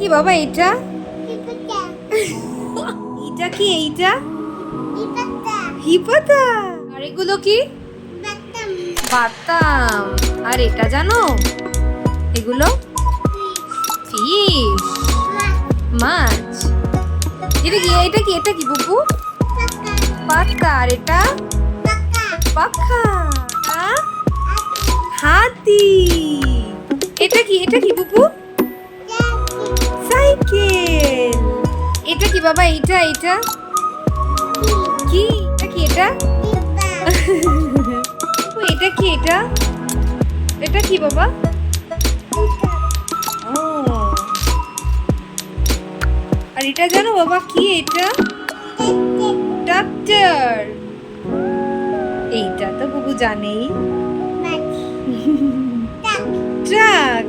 কি বাবা এটা এটা কি এইটা? হিপাতা আর এগুলো কি? বাতাম আর এটা জানো? এগুলো? ফিশ। মাছ। এটা কি এটা কি এটা কি বুবু? পাতা আর এটা? পাখা হাতি। এটা কি এটা কি বুবু? এটা কি বাবা? এইটা এইটা? কি? এটা কি এটা? ও, এটা কি এটা? এটা কি বাবা? ও। আর এটা জানো বাবা কি এটা? ডাক্তার। এইটা তো বুবু জানেই। ট্রাক